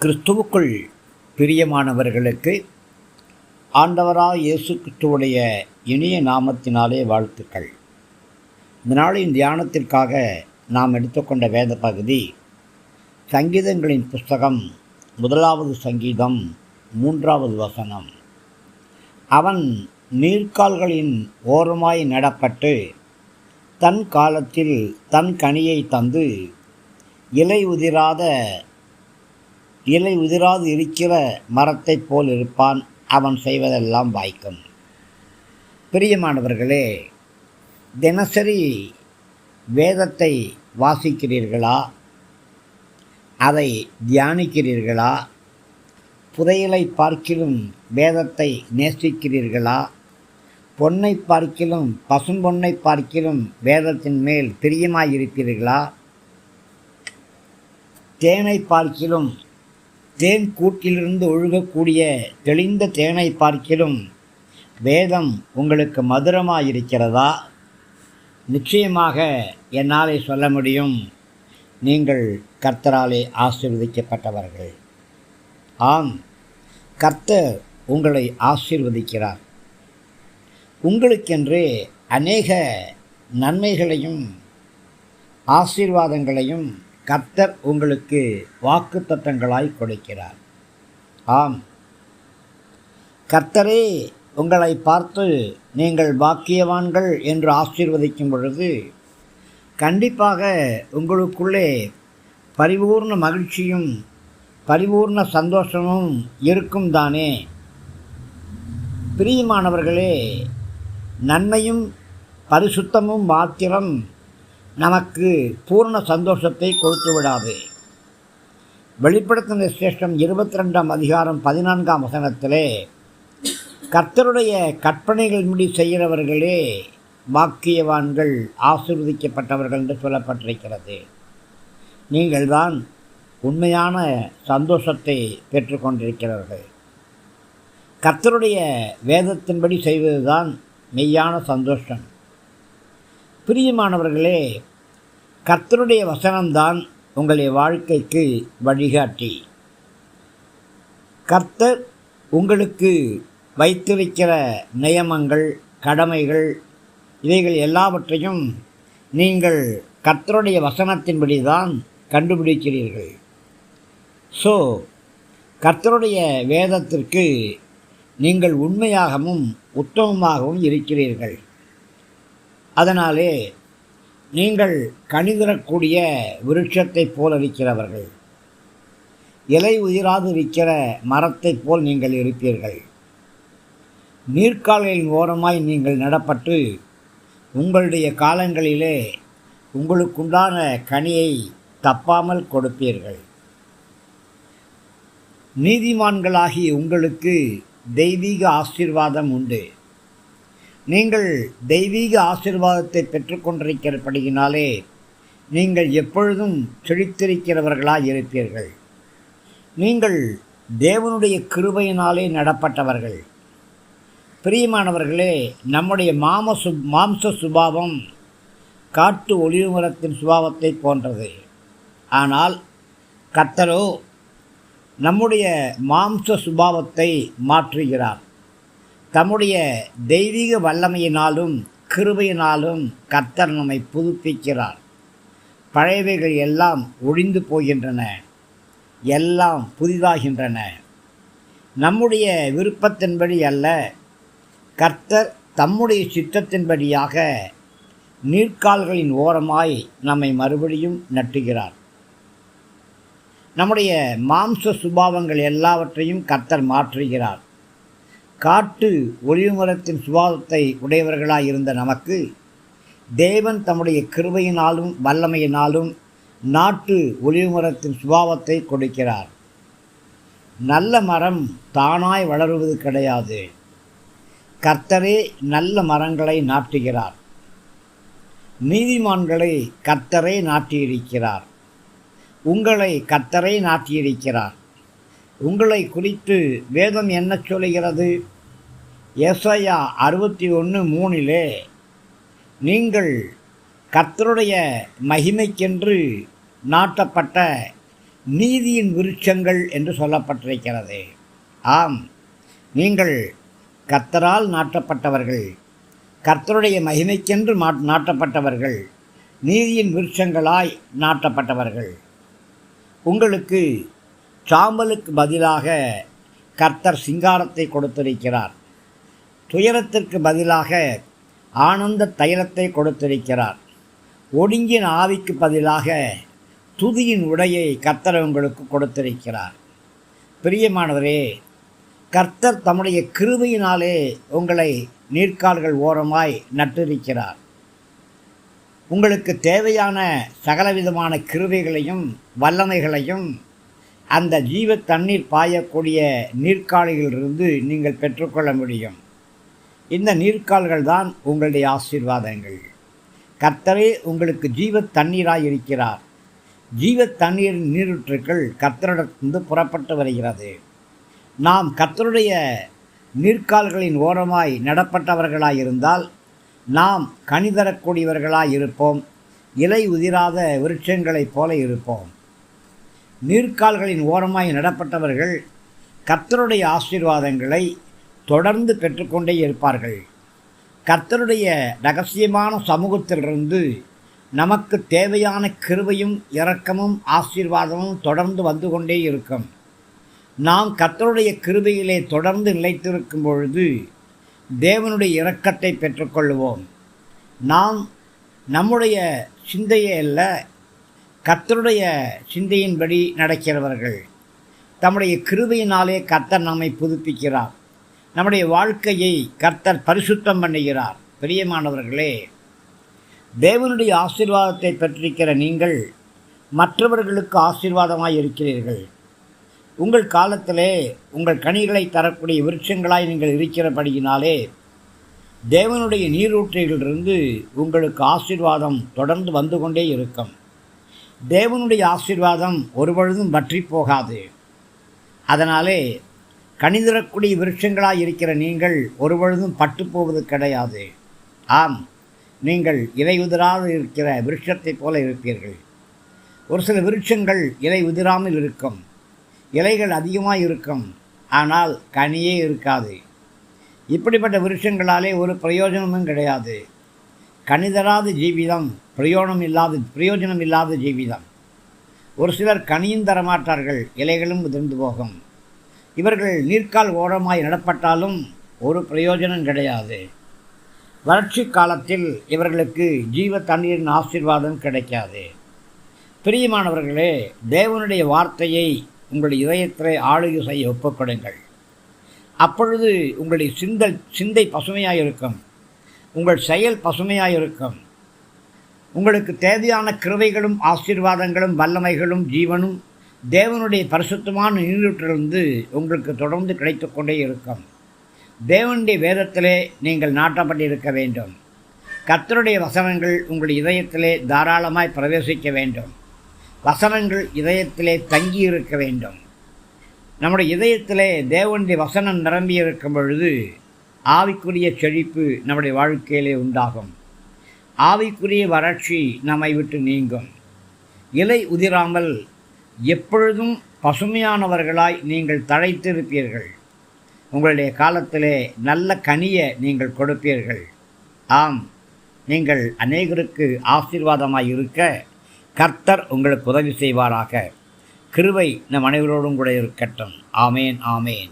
கிறிஸ்துவுக்குள் பிரியமானவர்களுக்கு ஆண்டவராக இயேசு கிறிஸ்துவுடைய இனிய நாமத்தினாலே வாழ்த்துக்கள். இந்த நாளின் தியானத்திற்காக நாம் எடுத்துக்கொண்ட வேத பகுதி சங்கீதங்களின் புஸ்தகம் முதலாவது சங்கீதம் மூன்றாவது வசனம். அவன் நீர்க்கால்களின் ஓரமாய் நடப்பட்டு தன் காலத்தில் தன் கனியை தந்து இலை உதிராத இலை உதிராது இருக்கிற மரத்தைப் போல் இருப்பான். அவன் செய்வதெல்லாம் வாய்க்கும். பிரியமானவர்களே தினசரி வேதத்தை வாசிக்கிறீர்களா? அதை தியானிக்கிறீர்களா? புதையலை பார்க்கிலும் வேதத்தை நேசிக்கிறீர்களா? பொன்னை பார்க்கிலும் பசும்பொன்னை பார்க்கிலும் வேதத்தின் மேல் பிரியமாயிருப்பீர்களா? தேனை பார்க்கிலும் தேன் கூட்டிலிருந்து ஒழுகக்கூடிய தெளிந்த தேனை பார்க்கிலும் வேதம் உங்களுக்கு மதுரமாயிருக்கிறதா? நிச்சயமாக என்னாலே சொல்ல முடியும். நீங்கள் கர்த்தராலே ஆசீர்வதிக்கப்பட்டவர்கள். ஆம் கர்த்தர் உங்களை ஆசீர்வதிக்கிறார். உங்களுக்கென்று அநேக நன்மைகளையும் ஆசீர்வாதங்களையும் கர்த்தர் உங்களுக்கு வாக்கு தத்தங்களாய் கொடுக்கிறார். ஆம். கர்த்தரே உங்களை பார்த்து நீங்கள் பாக்கியவான்கள் என்று ஆசீர்வதிக்கும் பொழுது கண்டிப்பாக உங்களுக்குள்ளே பரிபூர்ண மகிழ்ச்சியும் பரிபூர்ண சந்தோஷமும் இருக்கும் தானே. பிரியமானவர்களே நன்மையும் பரிசுத்தமும் மாத்திரம் நமக்கு பூர்ண சந்தோஷத்தை கொடுத்து விடாது. வெளிப்படுத்தின சிரேஷ்டம் இருபத்தி ரெண்டாம் அதிகாரம் பதினான்காம் வசனத்திலே கர்த்தருடைய கற்பனைகள் முடி செய்கிறவர்களே வாக்கியவான்கள் ஆசிர்வதிக்கப்பட்டவர்கள் என்று சொல்லப்பட்டிருக்கிறது. நீங்கள்தான் உண்மையான சந்தோஷத்தை பெற்றுக்கொண்டிருக்கிறவர்கள் கர்த்தருடைய வேதத்தின்படி செய்வதுதான் மெய்யான சந்தோஷம். பிரியமானவர்களே கர்த்தருடைய வசனம்தான் உங்களுடைய வாழ்க்கைக்கு வழிகாட்டி. கர்த்தர் உங்களுக்கு வைத்திருக்கிற நியமங்கள் கடமைகள் இவைகள் எல்லாவற்றையும் நீங்கள் கர்த்தருடைய வசனத்தின்படி தான் கண்டுபிடிக்கிறீர்கள். ஸோ கர்த்தருடைய வேதத்திற்கு நீங்கள் உண்மையாகவும் உத்தமமாகவும் இருக்கிறீர்கள். அதனாலே நீங்கள் கணிதரக்கூடிய விருட்சத்தைப் போல் இருக்கிறவர்கள். இலை உயிராது இருக்கிற மரத்தைப் போல் நீங்கள் இருப்பீர்கள். நீர்க்கால்களின் ஓரமாய் நீங்கள் நடப்பட்டு உங்களுடைய காலங்களிலே உங்களுக்குண்டான கனியை தப்பாமல் கொடுப்பீர்கள். நீதிமான்களாகி உங்களுக்கு தெய்வீக ஆசீர்வாதம் உண்டு. நீங்கள் தெய்வீக ஆசீர்வாதத்தை பெற்றுக்கொண்டிருக்கிறபடியினாலே நீங்கள் எப்பொழுதும் செழித்திருக்கிறவர்களாக இருப்பீர்கள். நீங்கள் தேவனுடைய கிருபையினாலே நடப்பட்டவர்கள். பிரியமானவர்களே நம்முடைய மாம சு மாம்ச சுபாவம் காட்டு ஒளிவு மரத்தின் சுபாவத்தை போன்றது. ஆனால் கத்தரோ நம்முடைய மாம்ச சுபாவத்தை மாற்றுகிறார். தம்முடைய தெய்வீக வல்லமையினாலும் கிருபையினாலும் கர்த்தர் நம்மை புதுப்பிக்கிறார். பழையவைகள் எல்லாம் ஒழிந்து போகின்றன. எல்லாம் புதிதாகின்றன. நம்முடைய விருப்பத்தின்படி அல்ல கர்த்தர் தம்முடைய சித்தத்தின்படியாக நீர்க்கால்களின் ஓரமாய் நம்மை மறுபடியும் நட்டுகிறார். நம்முடைய மாம்ச சுபாவங்கள் எல்லாவற்றையும் கர்த்தர் மாற்றுகிறார். காட்டு ஒளிவுமரத்தின் சுபாவத்தை உடையவர்களாக இருந்த நமக்கு தேவன் தம்முடைய கிருபையினாலும் வல்லமையினாலும் நாட்டு ஒளிவுமரத்தின் சுபாவத்தை கொடுக்கிறார். நல்ல மரம் தானாய் வளருவது கிடையாது. கர்த்தரே நல்ல மரங்களை நாட்டுகிறார். நீதிமான்களை கர்த்தரே நாட்டியிருக்கிறார். உங்களை கர்த்தரை நாட்டியிருக்கிறார். உங்களை குறித்து வேதம் என்ன சொல்கிறது எஸ்ஐயா அறுபத்தி ஒன்று மூணிலே நீங்கள் கர்த்தருடைய மகிமைக்கென்று நாட்டப்பட்ட நீதியின் விருட்சங்கள் என்று சொல்லப்பட்டிருக்கிறது. ஆம் நீங்கள் கர்த்தரால் நாட்டப்பட்டவர்கள் கர்த்தருடைய மகிமைக்கென்று மா- நாட்டப்பட்டவர்கள் நீதியின் விருட்சங்களாய் நாட்டப்பட்டவர்கள். உங்களுக்கு சாம்பலுக்கு பதிலாக கர்த்தர் சிங்காரத்தை கொடுத்திருக்கிறார். துயரத்திற்கு பதிலாக ஆனந்த தைலத்தை கொடுத்திருக்கிறார். ஒடுங்கின ஆவிக்கு பதிலாக துதியின் உடையை கர்த்தர் உங்களுக்கு கொடுத்திருக்கிறார். பிரியமானவரே கர்த்தர் தம்முடைய கிருபையினாலே உங்களை நீர்க்கால்கள் ஓரமாய் நட்டிருக்கிறார். உங்களுக்கு தேவையான சகலவிதமான கிருவைகளையும் வல்லமைகளையும் அந்த ஜீவ தண்ணீர் பாயக்கூடிய நீர்க்காலிகளிலிருந்து நீங்கள் பெற்றுக்கொள்ள முடியும். இந்த நீர்க்கால்கள் தான் உங்களுடைய ஆசீர்வாதங்கள். கர்த்தரே உங்களுக்கு ஜீவ தண்ணீராய் இருக்கிறார். ஜீவ தண்ணீரின் நீரூற்றுக்கள் கர்த்தரிடத்திலிருந்து புறப்பட்டு வருகிறது. நாம் கர்த்தருடைய நீர்க்கால்களின் ஓரமாய் நடப்பட்டவர்களாய் இருந்தால் நாம் கனிதரக்கூடியவர்களாய் இருப்போம். இலை உதிராத விருட்சங்களைப் போல இருப்போம். நீர்க்கால்களின் ஓரமாய் நடப்பட்டவர்கள் கர்த்தருடைய ஆசீர்வாதங்களை தொடர்ந்து பெற்றுக்கொண்டே இருப்பார்கள். கர்த்தருடைய ரகசியமான சமூகத்திலிருந்து நமக்கு தேவையான கிருவையும் இரக்கமும் ஆசீர்வாதமும் தொடர்ந்து வந்து கொண்டே இருக்கும். நாம் கர்த்தருடைய கிருபையிலே தொடர்ந்து நிலைத்திருக்கும் பொழுது தேவனுடைய இரக்கத்தை பெற்றுக்கொள்வோம் நாம் நம்முடைய சிந்தையே அல்ல கர்த்தருடைய சிந்தையின்படி நடக்கிறவர்கள். தம்முடைய கிருபையினாலே கர்த்தர் நம்மை புதுப்பிக்கிறார். நம்முடைய வாழ்க்கையை கர்த்தர் பரிசுத்தம் பண்ணுகிறார். பிரியமானவர்களே தேவனுடைய ஆசீர்வாதத்தை பெற்றிருக்கிற நீங்கள் மற்றவர்களுக்கு ஆசீர்வாதமாக இருக்கிறீர்கள். உங்கள் காலத்திலே உங்கள் கனிகளை தரக்கூடிய விருட்சங்களாய் நீங்கள் இருக்கிறபடியினாலே தேவனுடைய நீரூற்றைகளிலிருந்து உங்களுக்கு ஆசீர்வாதம் தொடர்ந்து வந்து கொண்டே இருக்கும். தேவனுடைய ஆசீர்வாதம் ஒருபொழுதும் வற்றி போகாது. அதனாலே கணிதரக்கூடிய விருட்சங்களாக இருக்கிற நீங்கள் ஒருபொழுதும் பட்டுப்போவது கிடையாது. ஆம் நீங்கள் இலை உதிராது இருக்கிற விருட்சத்தைப் போல இருப்பீர்கள். ஒரு சில விருட்சங்கள் இலை உதிராமல் இருக்கும். இலைகள் அதிகமாக இருக்கும். ஆனால் கனியே இருக்காது. இப்படிப்பட்ட விருட்சங்களாலே ஒரு பிரயோஜனமும் கிடையாது. கணிதராத ஜீவிதம் பிரயோஜனம் இல்லாத பிரயோஜனம் இல்லாத ஜீவிதம். ஒரு சிலர் கனியும் தரமாட்டார்கள் இலைகளும் உதிர்ந்து போகும். இவர்கள் நீர்க்கால் ஓரமாய் நடப்பட்டாலும் ஒரு பிரயோஜனம் கிடையாது. வறட்சி காலத்தில் இவர்களுக்கு ஜீவ தண்ணீரின் ஆசீர்வாதம் கிடைக்காது. பிரியமானவர்களே தேவனுடைய வார்த்தையை உங்களுடைய இதயத்திலே ஆளுகை செய்ய ஒப்புக்கொடுங்கள். அப்பொழுது உங்களுடைய சிந்தல் சிந்தை பசுமையாக இருக்கும் உங்கள் செயல் பசுமையாக இருக்கும் உங்களுக்கு தேவையான கிருவைகளும் ஆசீர்வாதங்களும் வல்லமைகளும் ஜீவனும் தேவனுடைய பரிசுத்தமான நீரூற்றிலிருந்து உங்களுக்கு தொடர்ந்து கிடைத்து கொண்டே இருக்கும். தேவனுடைய வேதத்திலே நீங்கள் நாட்டப்பட்டிருக்க வேண்டும். கத்தருடைய வசனங்கள் உங்கள் இதயத்திலே தாராளமாய் பிரவேசிக்க வேண்டும். வசனங்கள் இதயத்திலே தங்கி இருக்க வேண்டும். நம்முடைய இதயத்திலே தேவனுடைய வசனம் நிரம்பி இருக்கும் பொழுது ஆவிக்குரிய செழிப்பு நம்முடைய வாழ்க்கையிலே உண்டாகும். ஆவிக்குரிய வறட்சி நம்மை விட்டு நீங்கும். இலை உதிராமல் எப்பொழுதும் பசுமையானவர்களாய் நீங்கள் தழைத்திருப்பீர்கள். உங்களுடைய காலத்திலே நல்ல கனியை நீங்கள் கொடுப்பீர்கள். ஆம் நீங்கள் அநேகருக்கு ஆசீர்வாதமாய் இருக்க கர்த்தர் உங்களுக்கு உதவி செய்வாராக. கிருவை நம் அனைவரோடும் கூட இருக்கட்டும். ஆமேன் ஆமேன்.